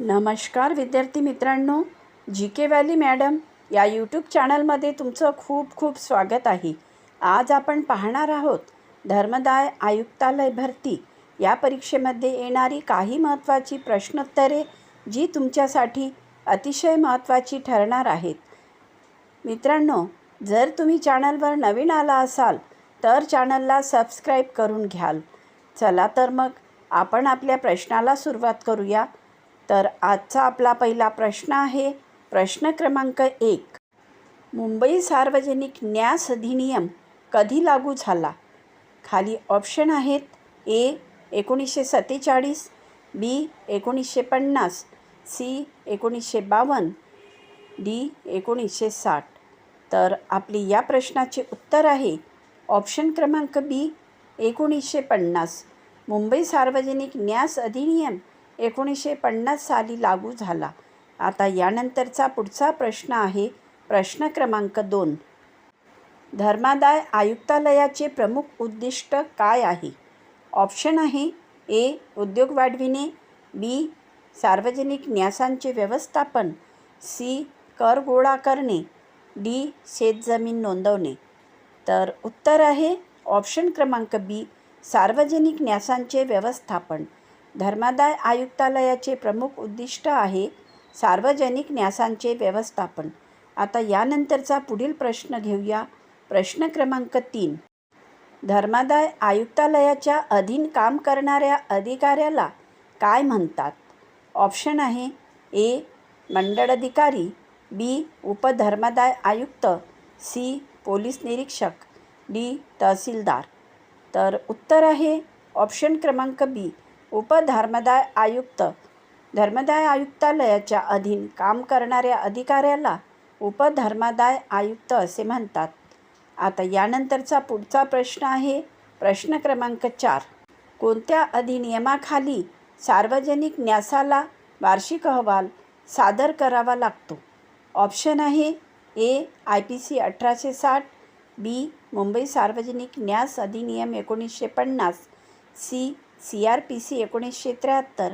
नमस्कार विद्यार्थी मित्रांनो जी के व्हॅली मॅडम या यूट्यूब चॅनलमध्ये तुमचं खूप खूप स्वागत आहे. आज आपण पाहणार आहोत धर्मदाय आयुक्तालय भरती. या परीक्षेमध्ये येणारी काही महत्त्वाची प्रश्नोत्तरे जी तुमच्यासाठी अतिशय महत्त्वाची ठरणार आहेत. मित्रांनो जर तुम्ही चॅनलवर नवीन आला असाल तर चॅनलला सबस्क्राईब करून घ्याल. चला तर मग आपण आपल्या प्रश्नाला सुरुवात करूया. तर आजचा आपला पहिला प्रश्न आहे प्रश्न क्रमांक एक. मुंबई सार्वजनिक न्यास अधिनियम कधी लागू झाला? खाली ऑप्शन आहेत ए एकोणीसशे सत्तेचाळीस बी एकोणीसशे पन्नास सी एकोणीसशे बावन्न डी एकोणीसशे साठ. तर आपली या प्रश्नाचे उत्तर आहे ऑप्शन क्रमांक बी एकोणीसशे पन्नास. मुंबई सार्वजनिक न्यास अधिनियम एकोणीसशे पन्नास साली लागू झाला. आता यानंतरचा पुढचा प्रश्न आहे प्रश्न क्रमांक दोन. धर्मादाय आयुक्तालयाचे प्रमुख उद्दिष्ट काय आहे? ऑप्शन आहे ए. उद्योग वाढविणे बी. सार्वजनिक न्यासांचे व्यवस्थापन सी. कर गोळा करणे डी. शेतजमीन नोंदवणे. तर उत्तर आहे ऑप्शन क्रमांक बी. सार्वजनिक न्यासांचे व्यवस्थापन. धर्मादाय आयुक्तालयाचे प्रमुख उद्दिष्ट आहे सार्वजनिक न्यासांचे व्यवस्थापन. आता यानंतरचा पुढील प्रश्न घेऊया. प्रश्न क्रमांक तीन. धर्मादाय आयुक्तालयाच्या अधीन काम करणाऱ्या अधिकाऱ्याला काय म्हणतात? ऑप्शन आहे ए. मंडळ अधिकारी बी. उपधर्मादाय आयुक्त सी. पोलीस निरीक्षक डी. तहसीलदार. तर उत्तर आहे ऑप्शन क्रमांक बी. उपधर्मदाय आयुक्त. धर्मदाय आयुक्तालयाच्या अधीन काम करणाऱ्या अधिकाऱ्याला उपधर्मादाय आयुक्त असे म्हणतात. आता यानंतरचा पुढचा प्रश्न आहे. प्रश्न क्रमांक चार. कोणत्या अधिनियमाखाली सार्वजनिक न्यासाला वार्षिक अहवाल सादर करावा लागतो? ऑप्शन आहे ए आय पी सी अठराशे साठ बी मुंबई सार्वजनिक न्यास अधिनियम एकोणीसशे पन्नास C C R P C एकोणीसशे त्र्याहत्तर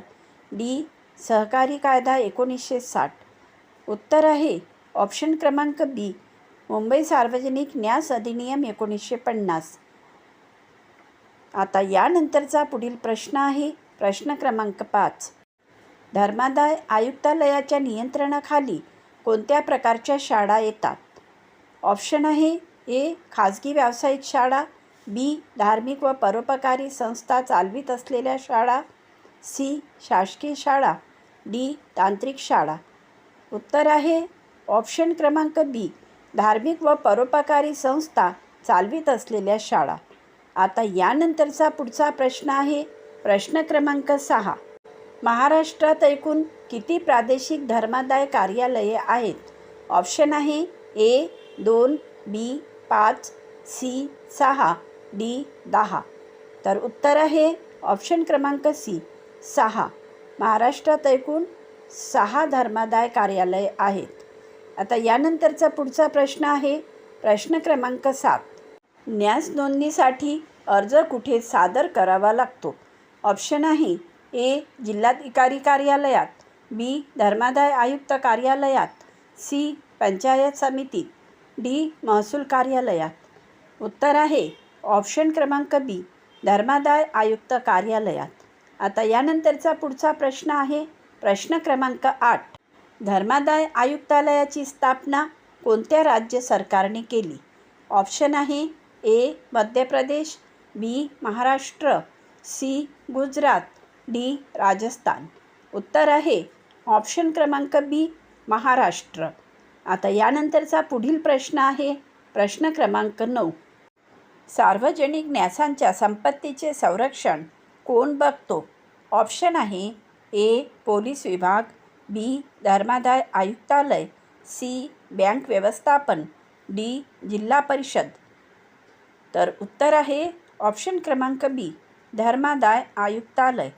डी सहकारी कायदा एकोणीसशे साठ. उत्तर आहे ऑप्शन क्रमांक बी मुंबई सार्वजनिक न्यास अधिनियम एकोणीसशे पन्नास. आता यानंतरचा पुढील प्रश्न आहे प्रश्न क्रमांक पाच. धर्मादाय आयुक्तालयाच्या नियंत्रणाखाली कोणत्या प्रकारच्या शाळा येतात? ऑप्शन आहे ए खाजगी व्यावसायिक शाळा बी धार्मिक व परोपकारी संस्था चालवित असलेल्या शाळा. सी शासकीय शाळा. डी तांत्रिक शाळा. उत्तर आहे ऑप्शन क्रमांक बी धार्मिक व परोपकारी संस्था चालवित असलेल्या शाळा. आता यानंतरचा पुढचा प्रश्न आहे. प्रश्न क्रमांक सहा. महाराष्ट्रात एकूण किती प्रादेशिक धर्मादाय कार्यालये आहेत? ऑप्शन आहे ए दोन बी पाच सी सहा. डी दहा. तर उत्तर आहे ऑप्शन क्रमांक सी सहा. महाराष्ट्रात एकूण सहा धर्मादाय कार्यालय आहेत. आता यानंतरचा पुढचा प्रश्न आहे. प्रश्न क्रमांक सात. न्यास नोंदणीसाठी अर्ज कुठे सादर करावा लागतो? ऑप्शन आहे ए जिल्हाधिकारी कार्यालयात बी धर्मादाय आयुक्त कार्यालयात सी पंचायत समितीत डी महसूल कार्यालयात. उत्तर आहे ऑप्शन क्रमांक बी धर्मादाय आयुक्त कार्यालयात. आता यानंतरचा पुढचा प्रश्न आहे. प्रश्न क्रमांक आठ धर्मादाय आयुक्तालयाची स्थापना कोणत्या राज्य सरकारने केली? ऑप्शन आहे A Madhya Pradesh B Maharashtra C Gujarat D Rajasthan. उत्तर आहे. ऑप्शन क्रमांक बी महाराष्ट्र. आता यानंतरचा पुढील प्रश्न आहे. प्रश्न क्रमांक नऊ सार्वजनिक न्यासांच्या संपत्तीचे संरक्षण कोण बघतो? ऑप्शन आहे ए पोलीस विभाग बी धर्मादाय आयुक्तालय सी बँक व्यवस्थापन डी जिल्हा परिषद. तर उत्तर आहे ऑप्शन क्रमांक बी धर्मादाय आयुक्तालय.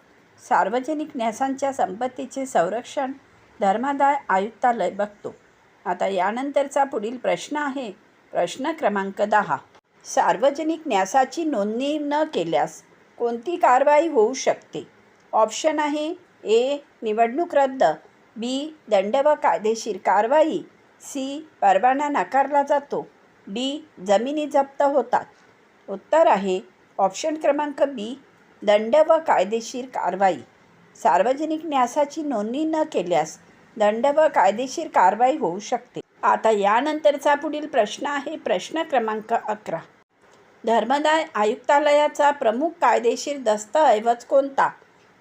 सार्वजनिक न्यासांच्या संपत्तीचे संरक्षण धर्मादाय आयुक्तालय बघतो. आता यानंतरचा पुढील प्रश्न आहे. प्रश्न क्रमांक दहा. सार्वजनिक न्यासाची नोंदणी न केल्यास कोणती कारवाई होऊ शकते? ऑप्शन आहे ए निवडणूक रद्द बी दंड व कायदेशीर कारवाई सी परवाना नाकारला जातो डी जमिनी जप्त होतात. उत्तर आहे ऑप्शन क्रमांक बी दंड व कायदेशीर कारवाई. सार्वजनिक न्यासाची नोंदणी न केल्यास दंड व कायदेशीर कारवाई होऊ शकते. आता यानंतरचा पुढील प्रश्न आहे प्रश्न क्रमांक अकरा. धर्मदाय आयुक्तालयाचा प्रमुख कायदेशीर दस्तऐवज कोणता?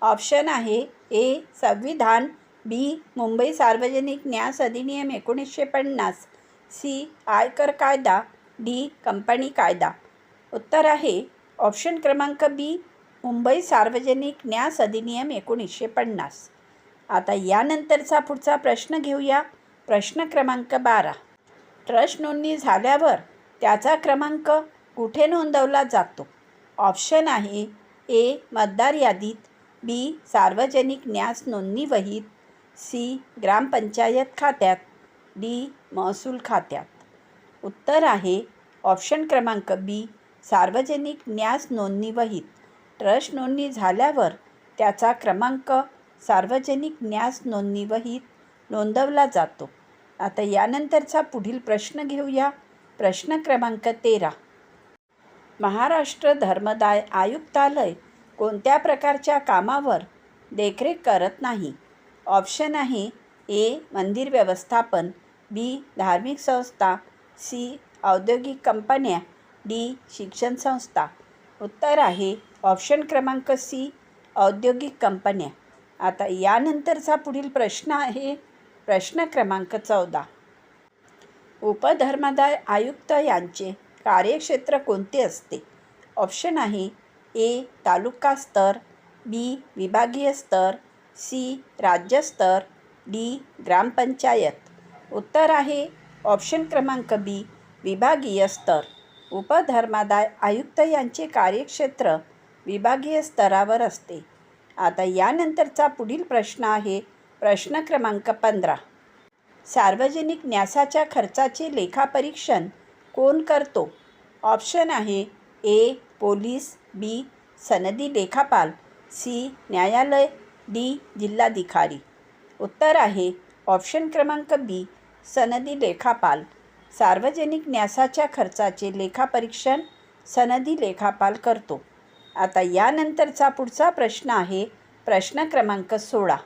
ऑप्शन आहे ए संविधान बी मुंबई सार्वजनिक न्यास अधिनियम एकोणीसशे पन्नास सी आयकर कायदा डी कंपनी कायदा. उत्तर आहे ऑप्शन क्रमांक बी मुंबई सार्वजनिक न्यास अधिनियम एकोणीसशे पन्नास. आता यानंतरचा पुढचा प्रश्न घेऊया. प्रश्न क्रमांक बारा. ट्रस्ट नोंदणी झाल्यावर त्याचा क्रमांक कुठे नोंदवला जातो? ऑप्शन आहे ए. मतदार यादीत बी. सार्वजनिक न्यास नोंदणी वहीत सी. ग्रामपंचायत खात्यात डी. महसूल खात्यात. उत्तर आहे ऑप्शन क्रमांक बी. सार्वजनिक न्यास नोंदणी वहीत. ट्रस्ट नोंदणी झाल्यावर त्याचा क्रमांक सार्वजनिक न्यास नोंदणी वहीत नोंदवला जातो. आता यानंतरचा पुढील प्रश्न घेऊया. प्रश्न क्रमांक तेरा. महाराष्ट्र धर्मदाय आयुक्तालय कोणत्या प्रकारच्या कामावर देखरेख करत नाही? ऑप्शन आहे ए मंदिर व्यवस्थापन बी धार्मिक संस्था सी औद्योगिक कंपन्या डी शिक्षण संस्था. उत्तर आहे ऑप्शन क्रमांक सी औद्योगिक कंपन्या. आता यानंतरचा पुढील प्रश्न आहे प्रश्न क्रमांक चौदा. उपधर्मदाय आयुक्त यांचे कार्यक्षेत्र कोणते असते? ऑप्शन आहे ए तालुका स्तर बी विभागीय स्तर सी राज्यस्तर डी ग्रामपंचायत उत्तर आहे ऑप्शन क्रमांक बी विभागीय स्तर. उपधर्मादाय आयुक्त यांचे कार्यक्षेत्र विभागीय स्तरावर असते. आता यानंतरचा पुढील प्रश्न आहे प्रश्न क्रमांक पंधरा. सार्वजनिक न्यासाच्या खर्चाचे लेखापरीक्षण कोण करतो? ऑप्शन आहे ए पोलीस बी सनदी लेखापाल सी न्यायालय डी जिल्हाधिकारी. उत्तर आहे ऑप्शन क्रमांक बी सनदी लेखापाल. सार्वजनिक न्यासाच्या खर्चाचे लेखापरीक्षण सनदी लेखापाल करतो. आता यानंतरचा पुढचा प्रश्न आहे प्रश्न क्रमांक सोळा.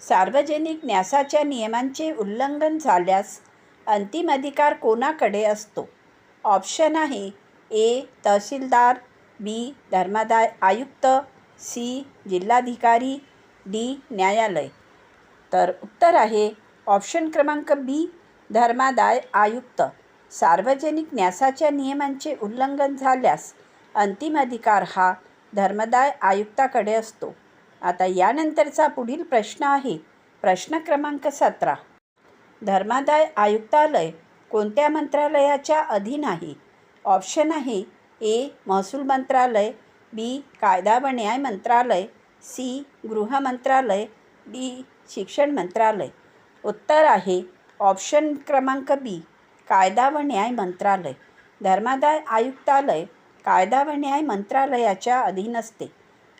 सार्वजनिक न्यासाच्या नियमांचे उल्लंघन झाल्यास अंतिम अधिकार कोणाकडे असतो? ऑप्शन आहे ए तहसीलदार बी धर्मादाय आयुक्त सी जिल्हाधिकारी डी न्यायालय. तर उत्तर आहे ऑप्शन क्रमांक बी धर्मादाय आयुक्त. सार्वजनिक न्यासाच्या नियमांचे उल्लंघन झाल्यास अंतिम अधिकार हा धर्मदाय आयुक्ताकडे असतो. आता यानंतरचा पुढील प्रश्न आहे. प्रश्न क्रमांक सतरा. धर्मादाय आयुक्तालय कोणत्या मंत्रालयाच्या अधीन आहे? ऑप्शन आहे ए महसूल मंत्रालय बी कायदा व न्याय मंत्रालय सी गृह मंत्रालय डी शिक्षण मंत्रालय. उत्तर आहे ऑप्शन क्रमांक बी कायदा व न्याय मंत्रालय. धर्मादाय आयुक्तालय कायदा व न्याय मंत्रालयाच्या अधीन असते.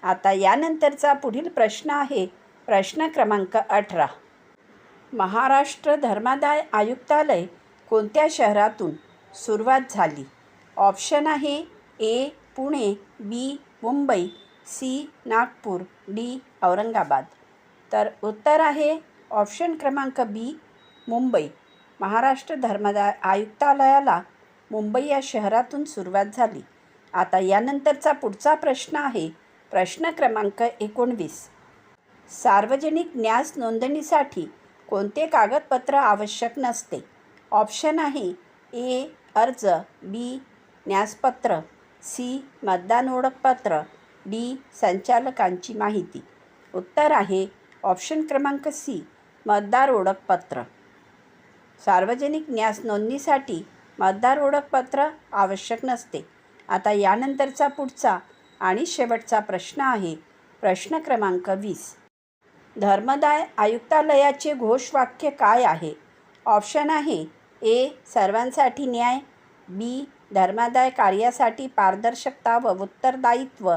आता यानंतरचा पुढील प्रश्न आहे. प्रश्न क्रमांक अठरा. महाराष्ट्र धर्मादाय आयुक्तालय कोणत्या शहरातून सुरुवात झाली? ऑप्शन आहे A Pune B Mumbai C Nagpur D Aurangabad. तर उत्तर आहे ऑप्शन क्रमांक बी मुंबई. महाराष्ट्र धर्मादाय आयुक्तालयाला मुंबई या शहरातून सुरुवात झाली. आता यानंतरचा पुढचा प्रश्न आहे प्रश्न क्रमांक एकोणवीस. सार्वजनिक न्यास नोंदणीसाठी कोणते कागदपत्र आवश्यक नसते. ऑप्शन आहे ए अर्ज बी न्यासपत्र सी मतदान ओळखपत्र डी संचालकांची माहिती. उत्तर आहे ऑप्शन क्रमांक सी मतदार ओळखपत्र. सार्वजनिक न्यास नोंदणीसाठी मतदार ओळखपत्र आवश्यक नसते. आता यानंतरचा पुढचा आणि शेवटचा प्रश्न आहे. प्रश्न क्रमांक वीस. धर्मदाय आयुक्तालयाचे घोषवाक्य काय आहे? ऑप्शन आहे ए सर्वांसाठी न्याय बी धर्मादाय कार्यासाठी पारदर्शकता व उत्तरदायित्व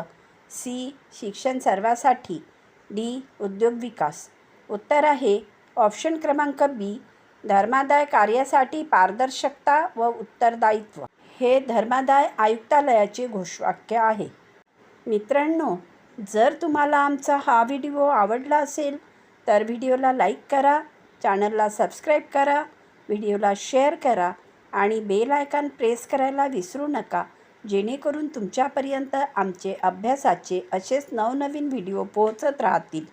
सी शिक्षण सर्वासाठी डी उद्योग विकास. उत्तर आहे ऑप्शन क्रमांक बी धर्मादाय कार्यासाठी पारदर्शकता व उत्तरदायित्व. हे धर्मादाय आयुक्तालयाचे घोषवाक्य आहे. मित्रांनो जर तुम्हाला आमचा हा व्हिडिओ आवडला असेल तर व्हिडिओला लाईक करा चॅनलला सबस्क्राईब करा व्हिडिओला शेअर करा आणि बेल आयकॉन प्रेस करायला विसरू नका जेणेकरून तुमच्यापर्यंत आमचे अभ्यासाचे असेच नवनवीन व्हिडिओ पोहोचत राहतील.